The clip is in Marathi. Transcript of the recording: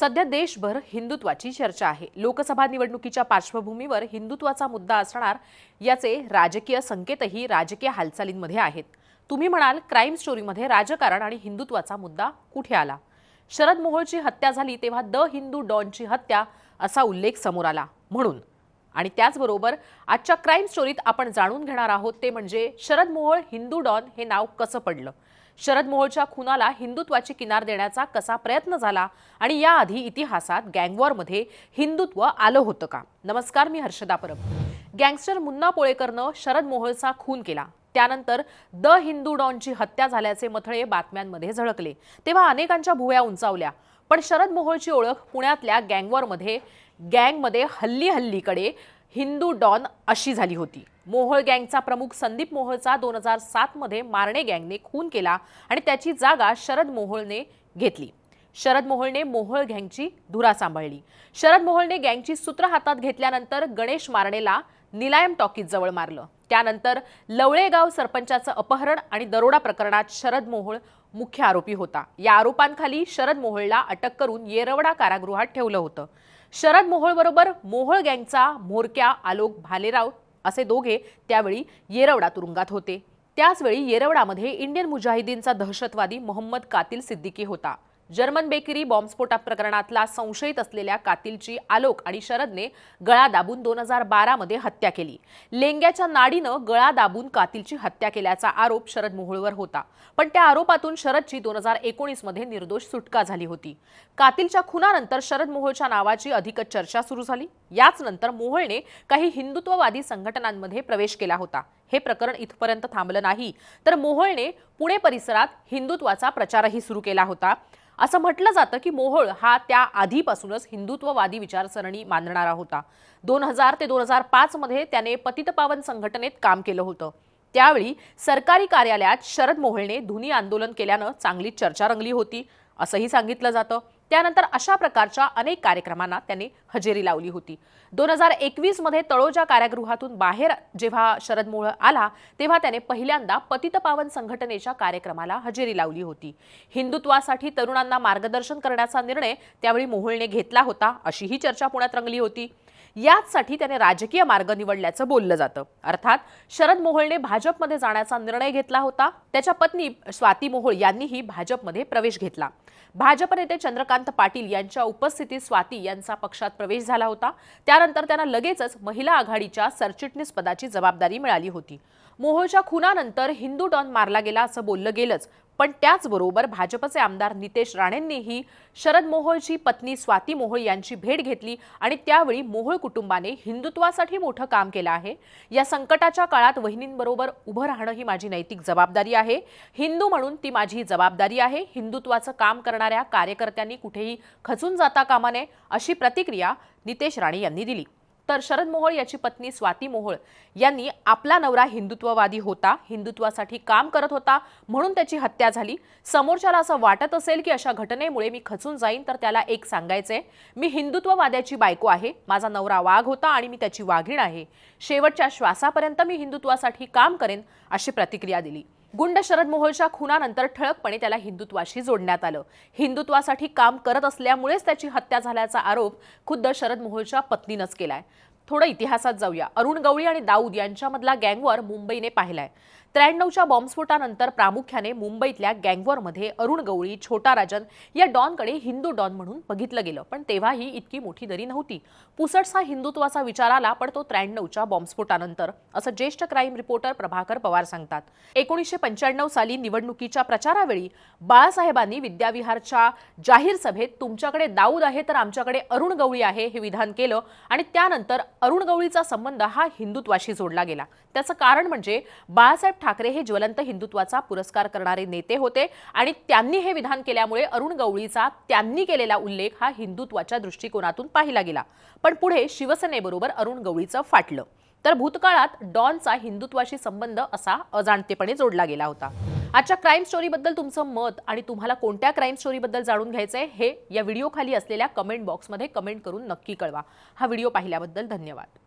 सध्या देशभर हिंदुत्वाची चर्चा आहे. लोकसभा निवडणुकीच्या पार्श्वभूमीवर हिंदुत्वाचा मुद्दा असणार याचे राजकीय संकेतही राजकीय हालचालींमध्ये आहेत. तुम्ही म्हणाल क्राईम स्टोरीमध्ये राजकारण आणि हिंदुत्वाचा मुद्दा कुठे आला? शरद मोहोळची हत्या झाली तेव्हा द हिंदू डॉनची हत्या असा उल्लेख समोर आला. म्हणून. आणि त्याचबरोबर आजच्या क्राईम स्टोरीत आपण जाणून घेणार आहोत ते म्हणजे शरद मोहोळ हिंदू डॉन हे नाव कसं पडलं? शरद मोहोळच्या खुनाला हिंदुत्वाची किनार देण्याचा कसा प्रयत्न झाला आणि याआधी इतिहासात गँगवॉरमध्ये हिंदुत्व आलं होतं का? नमस्कार मी हर्षदा परब. गँगस्टर मुन्ना पोळेकरनं शरद मोहोळचा खून केला. त्यानंतर द हिंदू डॉनची हत्या झाल्याचे मथळे बातम्यांमध्ये झळकले. तेव्हा अनेकांच्या भुवया उंचावल्या. पण शरद मोहोळची ओळख पुण्यातल्या गँगवॉरमध्ये गँगमध्ये हल्ली हल्लीकडे हिंदू डॉन अशी झाली होती. मोहोळ गँगचा प्रमुख संदीप मोहोळचा दोन हजार सातमध्ये मारणे गँगने खून केला आणि त्याची जागा शरद मोहोळने घेतली. शरद मोहोळने मोहोळ गँगची धुरा सांभाळली. शरद मोहोळने गँगची सूत्र हातात घेतल्यानंतर गणेश मारणेला निलायम टॉकीज जवळ मारलं. त्यानंतर लवळेगाव सरपंचाचं अपहरण आणि दरोडा प्रकरणात शरद मोहोळ मुख्य आरोपी होता. या आरोपांखाली शरद मोहोळला अटक करून येरवडा कारागृहात ठेवलं होतं. शरद मोहोळ बरोबर मोहोळ गँगचा म्होरक्या आलोक भालेराव असे दोघे त्यावेळी येरवडा तुरुंगात होते. त्याचवेळी येरवडामध्ये इंडियन मुजाहिदीनचा दहशतवादी मोहम्मद कातिल सिद्दीकी होता. जर्मन बेकरी बॉम्बस्फोटा प्रकरणातला संशयित असलेल्या कातिलची आलोक आणि शरदने गळा दाबून दोन हजार बारामध्ये हत्या केली. लेंग्याच्या नाडीनं गळा दाबून कातिलची हत्या केल्याचा आरोप शरद मोहोळवर होता. पण त्या आरोपातून शरदची दोन हजार एकोणीसमध्ये निर्दोष सुटका झाली होती. कातिलच्या खुनानंतर शरद मोहोळच्या नावाची अधिकच चर्चा सुरू झाली. याच नंतर मोहोळने काही हिंदुत्ववादी संघटनांमध्ये प्रवेश केला होता. हे प्रकरण इथपर्यंत थांबलं नाही. तर मोहोळने पुणे परिसरात हिंदुत्वाचा प्रचारही सुरू केला होता. असं म्हटलं जातं की मोहोळ हा त्या आधीपासूनच हिंदुत्ववादी विचारसरणी मानणारा होता. दोन हजार ते दोन हजार पाचमध्ये त्याने पतितपावन संघटनेत काम केलं होतं. त्यावेळी सरकारी कार्यालयात शरद मोहोळने धुनी आंदोलन केल्यानं चांगली चर्चा रंगली होती असंही सांगितलं जातं. त्यानंतर अशा प्रकारच्या अनेक कार्यक्रमांना त्याने हजेरी लावली होती. दोन हजार एकवीसमध्ये तळोजा कारागृहातून बाहेर जेव्हा शरद मोहोळ आला तेव्हा त्याने पहिल्यांदा पतितपावन संघटनेच्या कार्यक्रमाला हजेरी लावली होती. हिंदुत्वासाठी तरुणांना मार्गदर्शन करण्याचा निर्णय त्यावेळी मोहोळने घेतला होता अशीही चर्चा पुण्यात रंगली होती. याचसाठी त्याने राजकीय मार्ग निवडल्याचं बोललं जातं. अर्थात शरद मोहोळने भाजपमध्ये जाण्याचा निर्णय घेतला होता. त्याच्या पत्नी स्वाती मोहोळ यांनीही भाजपमध्ये प्रवेश घेतला. भाजप नेते चंद्रकांत पाटील यांच्या उपस्थितीत स्वाती यांचा पक्षात प्रवेश झाला होता. त्यानंतर त्यांना लगेचच महिला आघाडीच्या सरचिटणीस पदाची जबाबदारी मिळाली होती. मोहोळच्या खुनानंतर हिंदू डॉन मारला गेला असं बोललं गेलंच. पण त्याचबरोबर भाजपचे आमदार नितेश राणेंनीही शरद मोहोळची पत्नी स्वाती मोहोळ यांची भेट घेतली आणि त्यावेळी मोहोळ कुटुंबाने हिंदुत्वासाठी मोठं काम केलं आहे. या संकटाच्या काळात वहिनींबरोबर उभं राहणं ही माझी नैतिक जबाबदारी आहे. हिंदू म्हणून ती माझी जबाबदारी आहे. हिंदुत्वाचं काम करणाऱ्या कार्यकर्त्यांनी कुठेही खचून जाता कामा नये अशी प्रतिक्रिया नितेश राणे यांनी दिली. तर शरद मोहोळ याची पत्नी स्वाती मोहोळ यांनी आपला नवरा हिंदुत्ववादी होता हिंदुत्वासाठी काम करत होता म्हणून त्याची हत्या झाली. समोरच्याला असं वाटत असेल की अशा घटनेमुळे मी खचून जाईन तर त्याला एक सांगायचंय. मी हिंदुत्ववाद्याची बायको आहे माझा नवरा वाघ होता आणि मी त्याची वाघीण आहे. शेवटच्या श्वासापर्यंत मी हिंदुत्वासाठी काम करेन अशी प्रतिक्रिया दिली. गुंड शरद मोहोळच्या खुनानंतर ठळकपणे त्याला हिंदुत्वाशी जोडण्यात आलं. हिंदुत्वासाठी काम करत असल्यामुळेच त्याची हत्या झाल्याचा आरोप खुद्द शरद मोहोळच्या पत्नीनंच केलाय. थोडं इतिहासात जाऊया. अरुण गवळी आणि दाऊद यांच्यामधला गँगवॉर मुंबईने पाहिलाय. त्र्याण्णवच्या बॉम्बस्फोटानंतर प्रामुख्याने मुंबईतल्या गँगवॉरमध्ये अरुण गवळी छोटा राजन या डॉनकडे हिंदू डॉन म्हणून बघितलं गेलं. पण तेव्हाही इतकी मोठी दरी नव्हती. पुसटसा हिंदुत्वाचा विचार आला पण तो त्र्याण्णवच्या बॉम्बस्फोटानंतर असं ज्येष्ठ क्राईम रिपोर्टर प्रभाकर पवार सांगतात. एकोणीसशे पंच्याण्णव साली निवडणुकीच्या प्रचारावेळी बाळासाहेबांनी विद्याविहारच्या जाहीर सभेत तुमच्याकडे दाऊद आहे तर आमच्याकडे अरुण गवळी आहे हे विधान केलं आणि त्यानंतर अरुण गवळीचा संबंध हा हिंदुत्वाशी जोडला गेला. त्याचं कारण म्हणजे बाळासाहेब ठाकरे हे ज्वलंत हिंदुत्वाचा पुरस्कार करणारे नेते होते आणि त्यांनी हे विधान केल्यामुळे अरुण गवळीचा त्यांनी केलेला उल्लेख हा हिंदुत्वाच्या दृष्टिकोनातून पाहिला गेला. पण पुढे शिवसेनेबरोबर अरुण गवळीचं फाटलं. तर भूतकाळात डॉनचा हिंदुत्वाशी संबंध असा अजाणतेपणे जोडला गेला होता. आजच्या क्राईम स्टोरीबद्दल तुमचं मत आणि तुम्हाला कोणत्या क्राईम स्टोरीबद्दल जाणून घ्यायचंय हे या व्हिडिओ खाली असलेल्या कमेंट बॉक्समध्ये कमेंट करून नक्की कळवा. हा व्हिडिओ पाहिल्याबद्दल धन्यवाद.